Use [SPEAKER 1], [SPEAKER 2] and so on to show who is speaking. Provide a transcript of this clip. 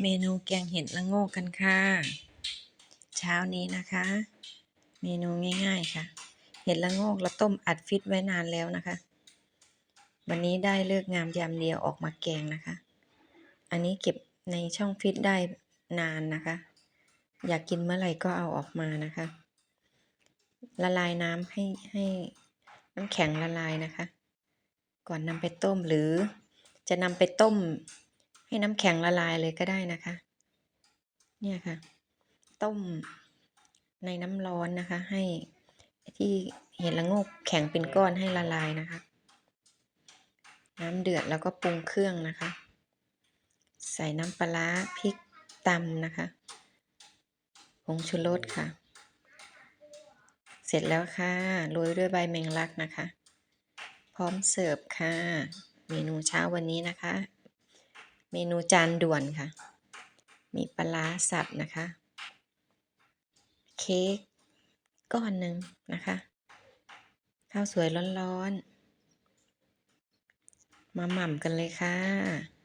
[SPEAKER 1] เมนูแกงเห็ดละโงกกันค่ะ เช้านี้นะคะ เมนูง่ายๆค่ะ เห็ดละโงกเราต้มอัดฟิตไว้นานแล้วนะคะ วันนี้ได้เลิกงามยามเดียวออกมาแกงนะคะ อันนี้เก็บในช่องฟิตได้นานนะคะ อยากกินเมื่อไหร่ก็เอาออกมานะคะ ละลายน้ำให้ให้น้ำแข็งละลายนะคะ ก่อนนำไปต้มหรือจะนำไปต้ม ให้น้ำแข็งละลายเลยก็ได้นะคะ เนี่ยค่ะ ต้มในน้ำร้อนนะคะ ให้ที่เห็ดละโงกแข็งเป็นก้อนให้ละลายนะคะ น้ำเดือดแล้วก็ปรุงเครื่องนะคะ ใส่น้ำปลาพริกตำนะคะผงชูรสค่ะ เสร็จแล้วค่ะโรยด้วยใบแมงลักนะคะ พร้อมเสิร์ฟค่ะ เมนูเช้าวันนี้นะคะ เมนูจานด่วนค่ะ มีปลาสับนะคะ เค้กก้อนหนึ่งนะคะ ข้าวสวยร้อนๆ มาหม่ำกันเลยค่ะ